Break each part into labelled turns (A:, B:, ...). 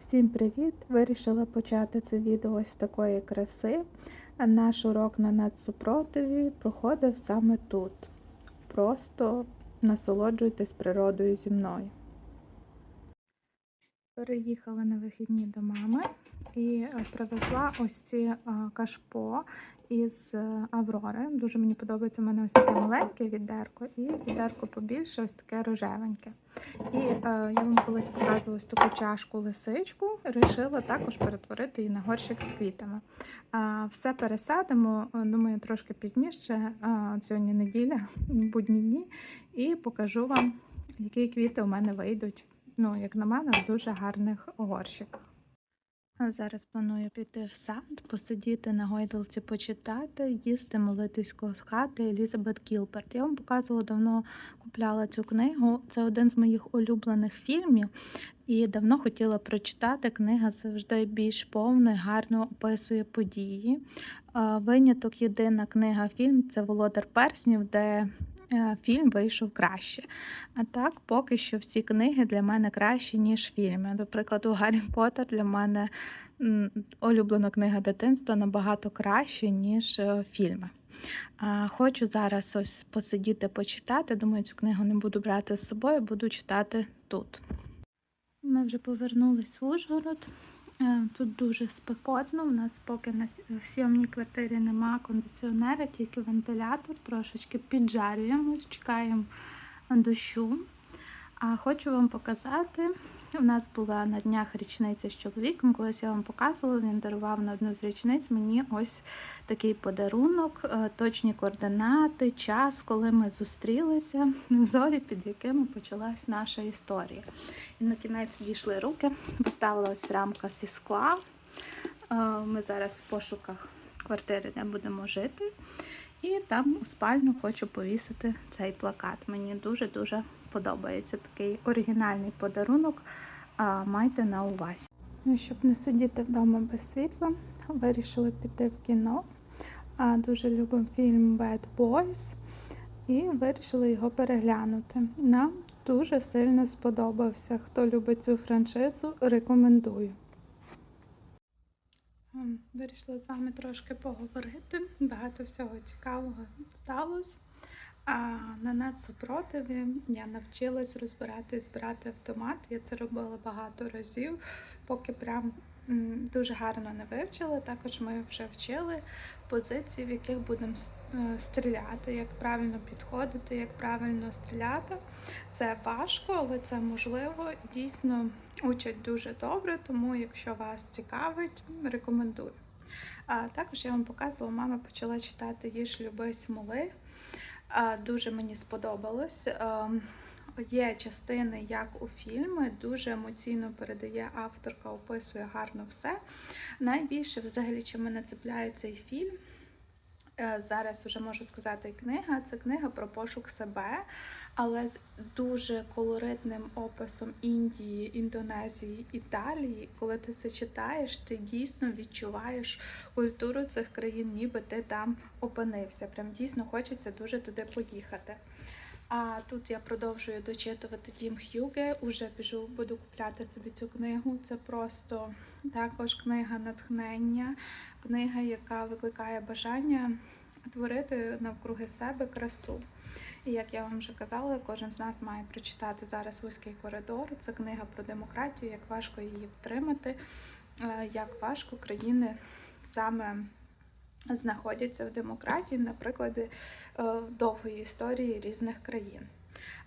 A: Всім привіт! Вирішила почати це відео ось з такої краси. Наш урок на надсупротиві проходив саме тут. Просто насолоджуйтесь природою зі мною. Переїхала на вихідні до мами і е, привезла ось ці е, кашпо із е, Аврори. Дуже мені подобається у мене ось таке маленьке відерко, і відерко побільше, ось таке рожевеньке. І е, я вам колись показувала ось таку чашку лисичку, вирішила також перетворити її на горщик з квітами. А, все пересадимо, е, думаю, трошки пізніше, а, сьогодні неділя, будні дні, і покажу вам, які квіти у мене вийдуть. Ну, як на мене, в дуже гарних горщиках. А Зараз планую піти в сад, посидіти на гойдалці, почитати, їсти, молитись з хати Елізабет Кілберт. Я вам показувала давно купляла цю книгу. Це один з моїх улюблених фільмів. І давно хотіла прочитати. Книга завжди більш повна, гарно описує події. Виняток єдина книга фільм це Володар Перснів, де фільм вийшов краще. А так, поки що всі книги для мене кращі, ніж фільми. До прикладу, Гаррі Поттер для мене улюблена книга дитинства набагато краще, ніж е, фільми. Хочу зараз ось посидіти, почитати. Думаю, цю книгу не буду брати з собою, буду читати тут. Ми вже повернулись в Ужгород. Е, Тут дуже спекотно. У нас поки на сьомній квартирі нема кондиціонера, тільки вентилятор. Трошечки піджарюємось, чекаємо дощу. А хочу вам показати. У нас була на днях річниця з чоловіком. Колись я вам показувала, він дарував на одну з річниць мені ось такий подарунок, е, точні координати, час, коли ми зустрілися, зорі, під якими почалась наша історія. І на кінець дійшли руки, поставила ось рамка зі скла. Е, Ми зараз в пошуках квартири, де будемо жити. І там у спальню хочу повісити цей плакат. Мені дуже-дуже подобається такий оригінальний подарунок. Майте на увазі. Ну, щоб не сидіти вдома без світла, вирішили піти в кіно. Дуже любимо фільм Bad Boys і вирішили його переглянути. Нам дуже сильно сподобався. Хто любить цю франшизу, рекомендую. Ем, Вирішила з вами трошки поговорити. Багато всього цікавого сталося. А на нацсупротиві я навчилась розбирати збирати автомат. Я це робила багато разів, поки прям дуже гарно не вивчила. Також ми вже вчили позиції, в яких будемо е, стріляти, як правильно підходити, як правильно стріляти. Це важко, але це можливо дійсно учать дуже добре. Тому, якщо вас цікавить, рекомендую. А також я вам показувала, мама почала читати Їж люби смоли. Дуже мені сподобалось. Є частини, як у фільмі, дуже емоційно передає авторка, описує гарно все. Найбільше, взагалі, чим мене цепляє цей фільм, е, зараз вже можу сказати і книга. Це книга про пошук себе, але з дуже колоритним описом Індії, Індонезії, Італії. Коли ти це читаєш, ти дійсно відчуваєш культуру цих країн, ніби ти там опинився. Прям дійсно хочеться дуже туди поїхати. А тут я продовжую дочитувати Дім Х'юге. Уже біжу, буду купляти собі цю книгу. Це просто також книга натхнення, книга, яка викликає бажання творити навкруги себе красу. І як я вам вже казала, кожен з нас має прочитати зараз вузький коридор. Це книга про демократію, як важко її втримати, е, як важко країни саме знаходяться в демократії, на прикладі е, довгої історії різних країн.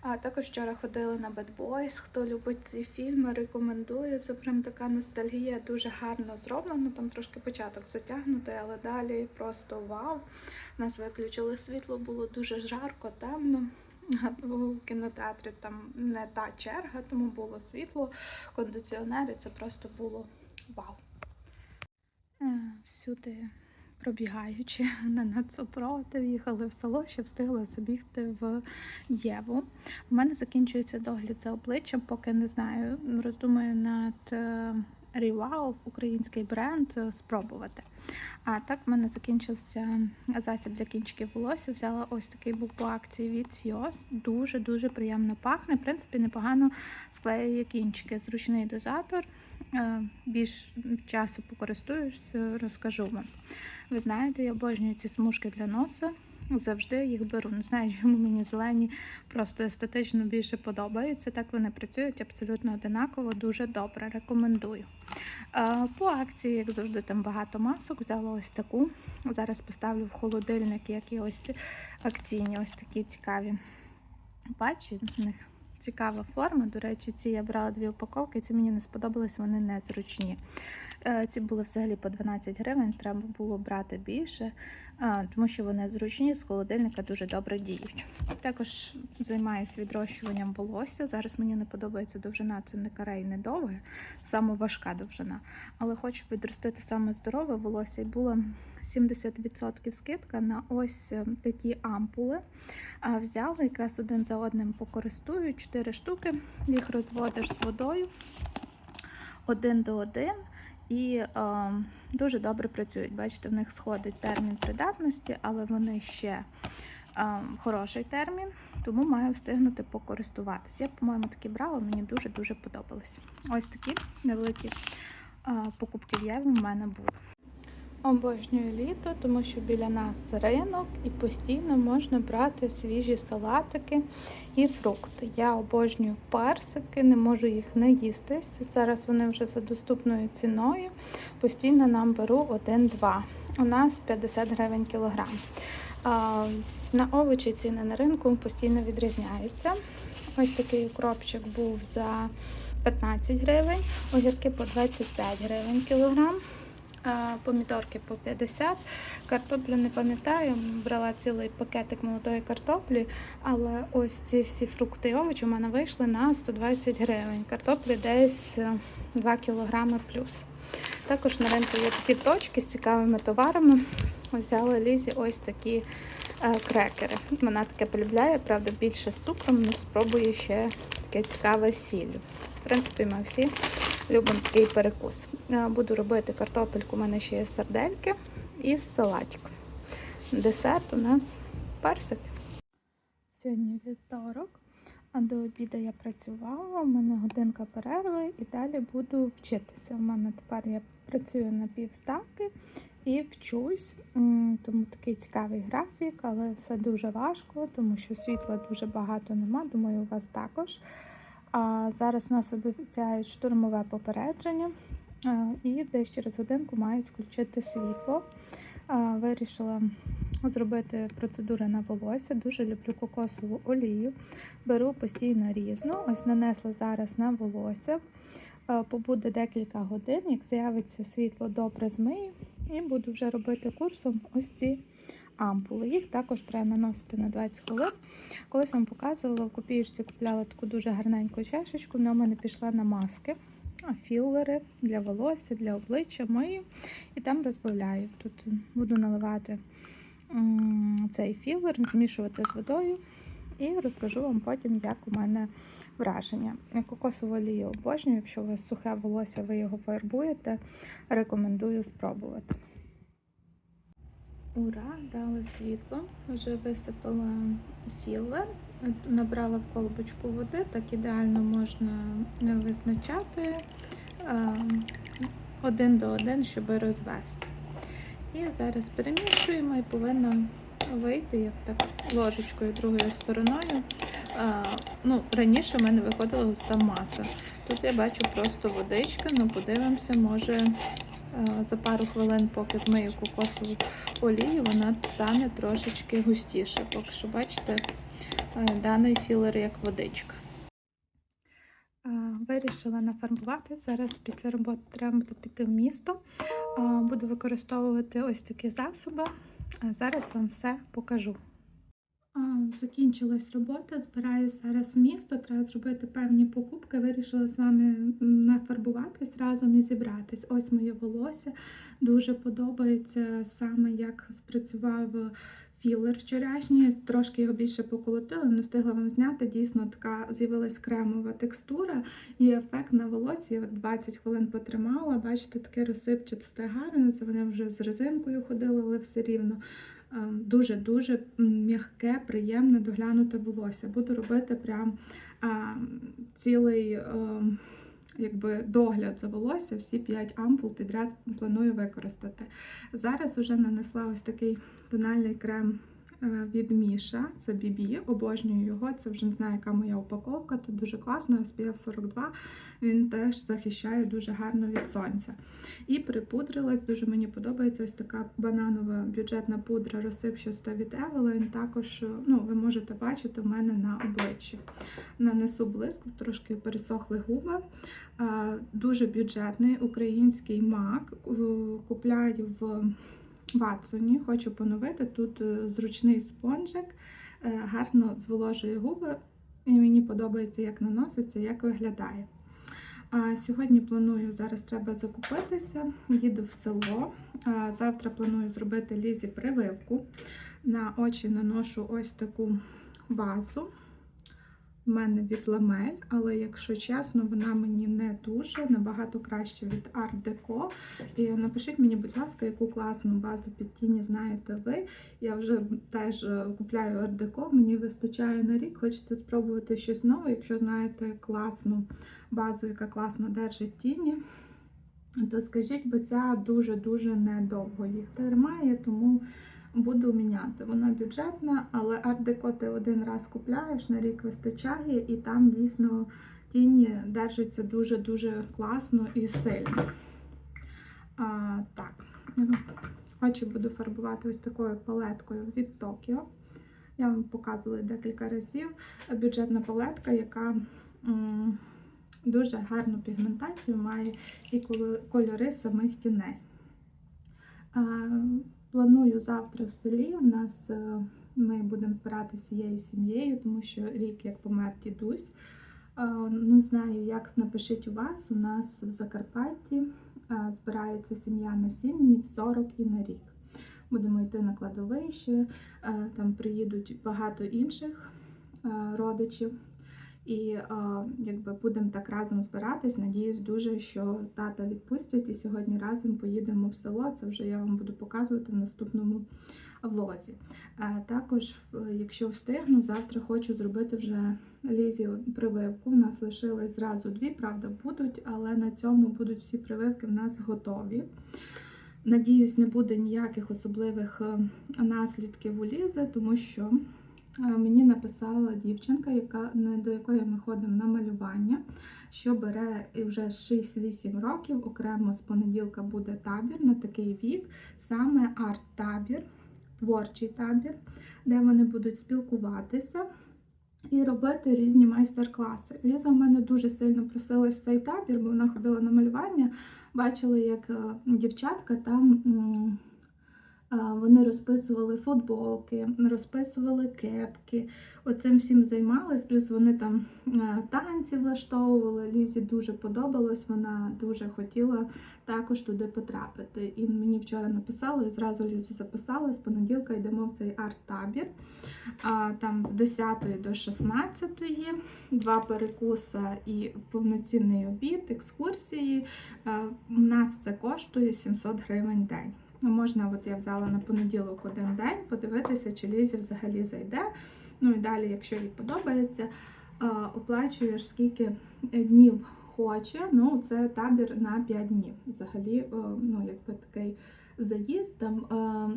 A: А також вчора ходили на Bad Boys. Хто любить ці фільми, рекомендую. Це прям така ностальгія, дуже гарно зроблено. Там трошки початок затягнутий, але далі просто вау. Нас виключили світло, було дуже жарко, темно. У кінотеатрі там не та черга, тому було світло, кондиціонери. Це просто було вау. Е, Всюди пробігаючи на нацопротив, їхали в село, ще встигли забігти в Єву. У мене закінчується догляд за обличчям, поки не знаю. Роздумую над е, Рівау, український бренд, е, спробувати. А так в мене закінчився засіб для кінчиків волосся. Взяла ось такий був по акції від Сіос. Дуже-дуже приємно пахне. В принципі, непогано склеює кінчики. Зручний дозатор. Е, Більш часу покористуюсь, розкажу вам. Ви знаєте, я обожнюю ці смужки для носа. Завжди їх беру. Не знаю, чому мені зелені просто естетично більше подобаються. Так вони працюють абсолютно одинаково, дуже добре. Рекомендую. Е, По акції, як завжди, там багато масок. Взяла ось таку. Зараз поставлю в холодильник, які ось акційні, ось такі цікаві патчі. В них цікава форма. До речі, ці я брала дві упаковки, ці мені не сподобались, вони незручні. Е, Ці були взагалі по 12 гривень, треба було брати більше, е, тому що вони зручні, з холодильника дуже добре діють. Також займаюся відрощуванням волосся. Зараз мені не подобається довжина, це не каре і не довге, саме важка довжина. Але хочу підростити саме здорове волосся і була 70% скидка на ось е, такі ампули. А, Взяла якраз один за одним покористую 4 штуки, їх розводиш з водою один до один. І е, дуже добре працюють. Бачите, в них сходить термін придатності, але вони ще е, хороший термін, тому маю встигнути покористуватися. Я, по-моєму, такі брала, мені дуже-дуже подобалися. Ось такі невеликі е, покупки в Єві в мене були. Обожнюю літо, тому що біля нас ринок і постійно можна брати свіжі салатики і фрукти. Я обожнюю персики, не можу їх не їстись. Зараз вони вже за доступною ціною. Постійно нам беру один-два. У нас 50 гривень кілограм. На овочі ціни на ринку постійно відрізняються. Ось такий укропчик був за 15 гривень, огірки по 25 гривень кілограм. Помідорки по 50, картоплю не пам'ятаю, брала цілий пакетик молодої картоплі, але ось ці всі фрукти і овочі у мене вийшли на 120 гривень. Картоплі десь е, 2 кілограми плюс. Також на ринку є такі точки з цікавими товарами. Взяла Лізі ось такі е, крекери. Вона таке полюбляє, правда, більше з цукром, але спробую ще таке цікаве з сіллю. В принципі, ми всі любимо такий перекус. Е, Буду робити картопельку, у мене ще є сардельки і салатик. Десерт у нас персик. Сьогодні вівторок, а до обіду я працювала, у мене годинка перерви і далі буду вчитися. У мене тепер я працюю на півставки і вчусь, тому такий цікавий графік, але все дуже важко, тому що світла дуже багато нема. Думаю, у вас також. А зараз у нас обіцяють штурмове попередження, і десь через годинку мають включити світло. Вирішила зробити процедури на волосся. Дуже люблю кокосову олію. Беру постійно різну. Ось нанесла зараз на волосся. Побуде декілька годин, як з'явиться світло, добре змию, і буду вже робити курсом ось ці ампули. Їх також треба наносити на 20 хвилин. Колись вам показувала, в копіюшці купляла таку дуже гарненьку чашечку, вона в мене пішла на маски, а, філери для волосся, для обличчя мию і там розбавляю. Тут буду наливати цей філер, змішувати з водою і розкажу вам потім, як у мене враження. Кокосову олію обожнюю, якщо у вас сухе волосся, ви його фарбуєте, рекомендую спробувати. Ура, дали світло. Вже висипала філер, набрала в колбочку води, так ідеально можна визначати е, один до один, щоб розвести. І зараз перемішуємо і повинна вийти як так ложечкою другою стороною. А, ну, раніше в мене виходила густа маса. Тут я бачу просто водичка, ну подивимося, може за пару хвилин, поки змию кокосову олію, вона стане трошечки густіше. Поки що, бачите, даний філер як водичка. Вирішила нафарбувати. Зараз після роботи треба буде піти в місто. Буду використовувати ось такі засоби. Зараз вам все покажу. Закінчилась робота, збираюсь зараз в місто, треба зробити певні покупки. Вирішила з вами нафарбуватись разом і зібратись. Ось моє волосся. Дуже подобається саме, як спрацював філер вчорашній, трошки його більше поколотила, не встигла вам зняти. Дійсно, така з'явилась кремова текстура і ефект на волосі. От 20 хвилин потримала. Бачите, таке розсипчасте гарне. Це вони вже з резинкою ходили, але все рівно. Ем, Дуже-дуже м'яке, приємне, доглянуте волосся. Буду робити прям ем, цілий ем, якби, догляд за волосся. Всі 5 ампул підряд планую використати. Зараз вже нанесла ось такий тональний крем е, від Міша. Це BB, обожнюю його. Це вже не знаю, яка моя упаковка. Тут дуже класно, SPF 42. Він теж захищає дуже гарно від сонця. І припудрилась, дуже мені подобається ось така бананова бюджетна пудра розсипчаста від Evelyn. Також е, ну, ви можете бачити в мене на обличчі. Нанесу блиск, трошки пересохли губи. Е, Дуже бюджетний український мак. Купляю в Ватсоні, хочу поновити. Тут е, зручний спонжик, е, гарно зволожує губи, і мені подобається, як наноситься, як виглядає. А сьогодні планую, зараз треба закупитися, їду в село. А завтра планую зробити лізі прививку. На очі наношу ось таку базу. У мене від ламель, але якщо чесно, вона мені не дуже набагато краще від Art Deco. І напишіть мені, будь ласка, яку класну базу під тіні знаєте ви. Я вже теж е, купляю Art Deco, мені вистачає на рік, хочеться спробувати щось нове. Якщо знаєте класну базу, яка класно держить тіні, то скажіть, бо ця дуже-дуже недовго їх тримає, тому буду міняти. Вона бюджетна, але Deco ти один раз купляєш, на рік вистачає, і там дійсно тіні держаться дуже-дуже класно і сильно. А, так, очі буду фарбувати ось такою палеткою від Tokyo. Я вам показувала декілька разів. Бюджетна палетка, яка м, дуже гарну пігментацію має і кольори самих тіней. А, Планую завтра в селі. У нас е, ми будемо збирати всією сім'єю, тому що рік як помер дідусь. Е, Не знаю, як напишіть у вас. У нас в Закарпатті е, збирається сім'я на 7 днів, 40 і на рік. Будемо йти на кладовище, там приїдуть багато інших родичів. І якби будемо так разом збиратись. Надіюсь дуже, що тата відпустять і сьогодні разом поїдемо в село. Це вже я вам буду показувати в наступному влозі. Е, також, е, якщо встигну, завтра хочу зробити вже лізі прививку. У нас лишилось зразу дві, правда, будуть, але на цьому будуть всі прививки в нас готові. Надіюсь, не буде ніяких особливих е, наслідків у лізи, тому що Мені написала дівчинка, яка до якої ми ходимо на малювання, що бере вже 6-8 років. Окремо з понеділка буде табір на такий вік, саме арт-табір, творчий табір, де вони будуть спілкуватися. І робити різні майстер-класи. Ліза в мене дуже сильно просилась цей табір, бо вона ходила на малювання. Бачила, як е, дівчатка там Вони розписували футболки, розписували кепки. Оцим всім займались. Плюс вони там танці влаштовували. Лізі дуже подобалось. Вона дуже хотіла також туди потрапити. І мені вчора написали, і зразу Лізу записала. З понеділка йдемо в цей арт-табір. Там з 10 до 16, два перекуси і повноцінний обід, екскурсії. У нас це коштує 700 гривень день. Ну, можна, от я взяла на понеділок один день, подивитися, чи Лізі взагалі зайде. Ну і далі, якщо їй подобається, е, оплачуєш скільки днів хоче. Ну, це табір на 5 днів. Взагалі, е, ну, якби такий заїзд. Там, е,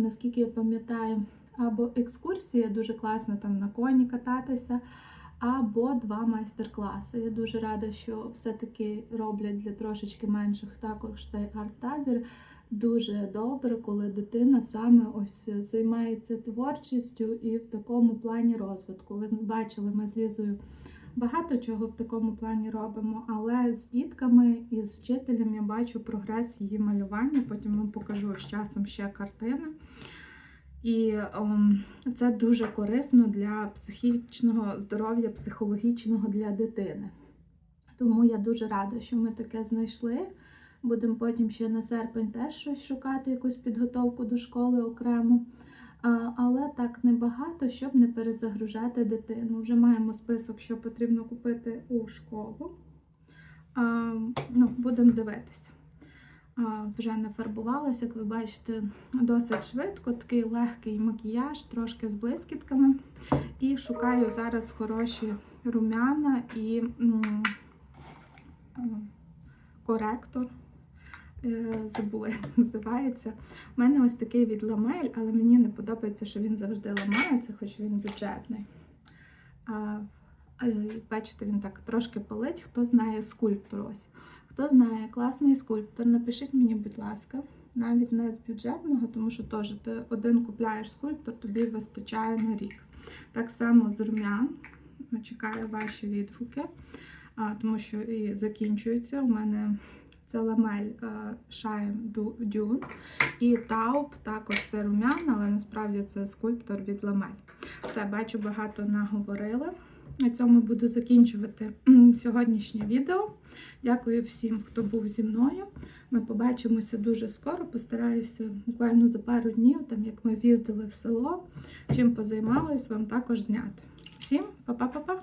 A: наскільки я пам'ятаю, або екскурсія дуже класно там на коні кататися. Або два майстер-класи. Я дуже рада, що все-таки роблять для трошечки менших також цей арт-табір. Дуже добре, коли дитина саме ось займається творчістю і в такому плані розвитку. Ви бачили, ми з Лізою багато чого в такому плані робимо, але з дітками і з вчителем я бачу прогрес її малювання. Потім вам покажу з часом ще картини. І ем, це дуже корисно для психічного здоров'я, психологічного для дитини. Тому я дуже рада, що ми таке знайшли. Будемо потім ще на серпень теж щось шукати, якусь підготовку до школи окремо. Але так небагато, щоб не перезагружати дитину. Вже маємо список, що потрібно купити у школу. Ну, будемо дивитися. Вже нафарбувалася, як ви бачите, досить швидко, такий легкий макіяж, трошки з блискітками. І шукаю зараз хороші румяна і коректор. Е, Забула, як називається. У мене ось такий від ламель, але мені не подобається, що він завжди ламається, хоч він бюджетний. А, е, бачите, він так трошки палить. Хто знає скульптор ось. Хто знає класний скульптор, напишіть мені, будь ласка, навіть не з бюджетного, тому що теж ти один купляєш скульптор, тобі вистачає на рік. Так само з румян. Чекаю ваші відгуки, тому що і закінчується. У мене це ламель е, Du- Dune і Taupe, також це румяна, але насправді це скульптор від ламель. Все, бачу, багато наговорила. На цьому буду закінчувати сьогоднішнє відео. Дякую всім, хто був зі мною. Ми побачимося дуже скоро. Постараюся буквально за пару днів, там як ми з'їздили в село, чим позаймалась, вам також зняти. Всім па-па-па-па!